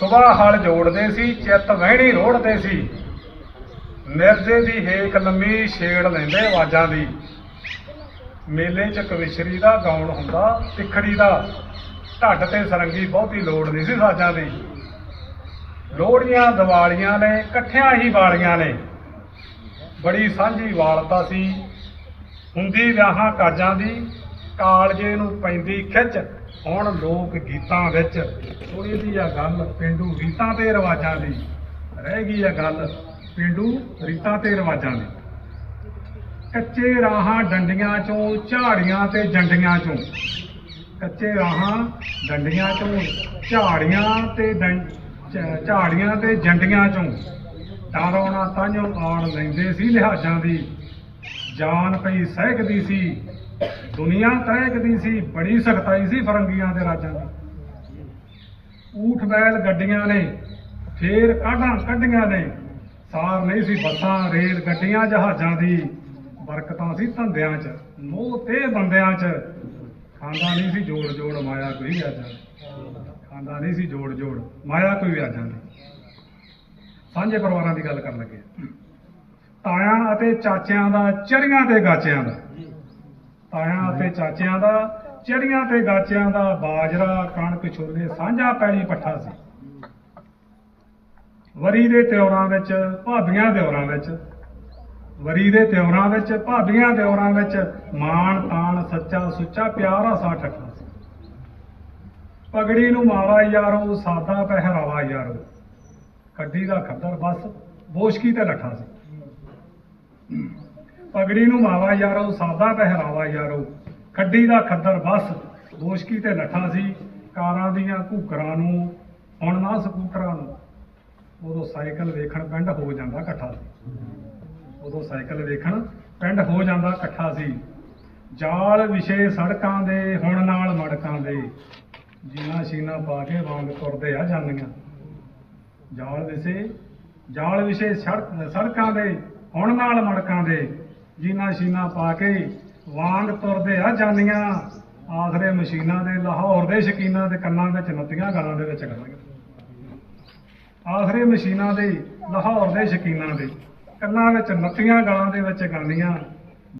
ਸੁਬਾਹ ਹਲ ਜੋੜਦੇ ਸੀ, ਚਿੱਤ ਵਹਿਣੀ ਰੋੜਦੇ ਸੀ। ਮਿਰਜ਼ੇ ਦੀ ਹੇਕ ਲੰਮੀ ਛੇੜ ਲੈਂਦੇ ਆਵਾਜ਼ਾਂ ਦੀ। ਮੇਲੇ 'ਚ ਕਵਿਸ਼ਰੀ ਦਾ ਗਾਉਣ ਹੁੰਦਾ, ਤਿੱਖੜੀ ਦਾ। ਢੱਡ ਤੇ ਸਰੰਗੀ ਬਹੁਤੀ ਲੋੜ ਨਹੀਂ ਸੀ ਸਾਜ਼ਾਂ ਦੀ। ਲੋਹੜੀਆਂ ਦੀਵਾਲੀਆਂ ਨੇ, ਇਕੱਠਿਆਂ ਹੀ ਵਾਲੀਆਂ ਨੇ। ਬੜੀ ਸਾਂਝੀ ਵਾਲਤਾ ਸੀ। ਹੁੰਦੀ ਵਿਆਹਾਂ ਕਾਜਾਂ ਦੀ ਕਾਲਜੇ ਨੂੰ ਪੈਂਦੀ ਖਿੱਚ। ਹੁਣ ਲੋਕ ਗੀਤਾਂ ਵਿੱਚ ਥੋੜੀ ਜਿਹੀ ਆ ਗੱਲ ਪਿੰਡੂ ਰੀਤਾਂ ਤੇ ਰਿਵਾਜਾਂ ਦੀ। ਰਹਿ ਗਈ ਆ ਗੱਲ ਪਿੰਡੂ ਰੀਤਾਂ ਤੇ ਰਿਵਾਜਾਂ ਦੀ। ਕੱਚੇ ਰਾਹਾਂ ਡੰਡੀਆਂ ਚੋਂ, ਝਾੜੀਆਂ ਤੇ ਜੰਡੀਆਂ ਚੋਂ। ਕੱਚੇ ਰਾਹਾਂ ਡੰਡੀਆਂ ਚੋਂ, ਝਾੜੀਆਂ ਤੇ ਡੰ- ਝਾੜੀਆਂ ਤੇ ਜੰਡੀਆਂ ਚੋਂ। ਡਰਾਉਣਾ ਤਾਂਝੋਂ ਆਣ ਲੈਂਦੇ ਸੀ ਲਿਹਾਜ਼ਾਂ ਦੀ। ਜਾਨ ਪਈ ਸਹਿਕਦੀ ਸੀ। ਦੁਨੀਆ ਤਹਿਕਦੀ ਸੀ, ਬੜੀ ਸਖਤਾਈ ਸੀ ਫਰੰਗੀਆਂ ਦੇ ਰਾਜਾਂ ਦੀ। ਊਠ ਬੈਲ ਗੱਡੀਆਂ ਨੇ, ਫੇਰ ਕਾਢਾਂ ਕੱਢੀਆਂ ਨੇ। ਸਾਰ ਨਹੀਂ ਸੀ ਬੱਸਾਂ, ਰੇਲ ਗੱਡੀਆਂ, ਜਹਾਜ਼ਾਂ ਦੀ। ਬਰਕਤਾਂ ਸੀ ਧੰਦਿਆਂ 'ਚ, ਮੋਹ ਤੇ ਬੰਦਿਆਂ 'ਚ। ਖਾਂਦਾ ਨਹੀਂ ਸੀ ਜੋੜ ਜੋੜ ਮਾਇਆ ਕੋਈ ਵਿਆਜਾਂ ਖਾਂਦਾ ਨਹੀਂ ਸੀ ਜੋੜ ਜੋੜ ਮਾਇਆ ਕੋਈ ਵਿਆਜਾਂ ਦੀ ਸਾਂਝੇ ਪਰਿਵਾਰਾਂ ਦੀ ਗੱਲ ਕਰਨ ਲੱਗੇ। ਤਾਇਆਂ ਅਤੇ ਚਾਚਿਆਂ ਦਾ, ਚੜੀਆਂ ਤੇ ਗਾਚਿਆਂ ਦਾ। ਤਾਇਆਂ ਤੇ ਚਾਚਿਆਂ ਦਾ, ਚਿੜੀਆਂ ਤੇ ਗਾਚਿਆਂ ਦਾ ਬਾਜਰਾ, ਕਣਕ, ਛੋਲੇ, ਸਾਂਝਾ ਪੈਲੀ ਪੱਠਾ ਸੀ। ਵਰੀ ਦੇ ਤਿਉਰਾਂ ਵਿੱਚ, ਭਾਬੀਆਂ ਦਿਉਰਾਂ ਵਿੱਚ, ਵਰੀ ਦੇ ਤਿਉਰਾਂ ਵਿੱਚ, ਭਾਬੀਆਂ ਦਿਉਰਾਂ ਵਿੱਚ ਮਾਣ, ਤਾਣ, ਸੱਚਾ ਸੁੱਚਾ ਪਿਆਰਾ ਸਾ ਠੱਠਾ ਸੀ ਪਗੜੀ ਨੂੰ ਮਾਵਾ ਯਾਰੋ, ਸਾਦਾ ਪਹਿਰਾਵਾ ਯਾਰੋ। ਕੱਡੀ ਦਾ ਖੱਦਰ ਬਸ, ਬੋਸ਼ਕੀ ਤੇ ਲੱਠਾ ਸੀ। ਪਗੜੀ ਨੂੰ ਮਾਵਾ ਯਾਰੋ, ਸਾਦਾ ਪਹਿਰਾਵਾ ਯਾਰੋ। ਖੱਡੀ ਦਾ ਖੱਦਰ ਬਸ, ਬੋਸ਼ਕੀ ਤੇ ਲੱਠਾ ਸੀ, ਕਾਰਾਂ ਦੀਆਂ ਘੂਕਰਾਂ ਨੂੰ, ਹੁਣ ਨਾ ਸਕੂਟਰਾਂ ਨੂੰ। ਉਦੋਂ ਸਾਈਕਲ ਵੇਖਣ ਪਿੰਡ ਹੋ ਜਾਂਦਾ ਇਕੱਠਾ ਸੀ। ਉਦੋਂ ਸਾਈਕਲ ਵੇਖਣ ਪਿੰਡ ਹੋ ਜਾਂਦਾ ਇਕੱਠਾ ਸੀ। ਜਾਲ ਵਿਸ਼ੇ ਸੜਕਾਂ ਦੇ, ਹੁਣ ਨਾਲ ਮੜਕਾਂ ਦੇ। ਜੀਨਾ ਸ਼ੀਨਾ ਪਾ ਕੇ ਵਾਂਗ ਤੁਰਦੇ ਆ ਜਾਂਦੀਆਂ ਜਾਲ ਵਿਸ਼ੇ ਜਾਲ ਵਿਸ਼ੇ ਸੜਕ, ਸੜਕਾਂ ਦੇ, ਹੁਣ ਨਾਲ ਮੜਕਾਂ ਦੇ। ਜੀਨਾ ਸ਼ੀਨਾ ਪਾ ਕੇ ਵਾਂਗ ਤੁਰਦੇ ਆ ਜਾਂਦੀਆਂ ਆਖਰੇ ਮਸ਼ੀਨਾਂ ਦੇ ਲਾਹੌਰ ਦੇ ਸ਼ਕੀਨਾਂ ਦੇ ਕੰਨਾਂ ਵਿੱਚ ਨੱਤੀਆਂ ਗਾਲਾਂ ਦੇ ਵਿੱਚ ਗਾਲਾਂ ਆਖਰੇ ਮਸ਼ੀਨਾਂ ਦੇ ਲਾਹੌਰ ਦੇ ਸ਼ਕੀਨਾਂ ਦੇ ਕੰਨਾਂ ਵਿੱਚ ਨੱਤੀਆਂ ਗਾਲਾਂ ਦੇ ਵਿੱਚ ਗਾਉਂਦੀਆਂ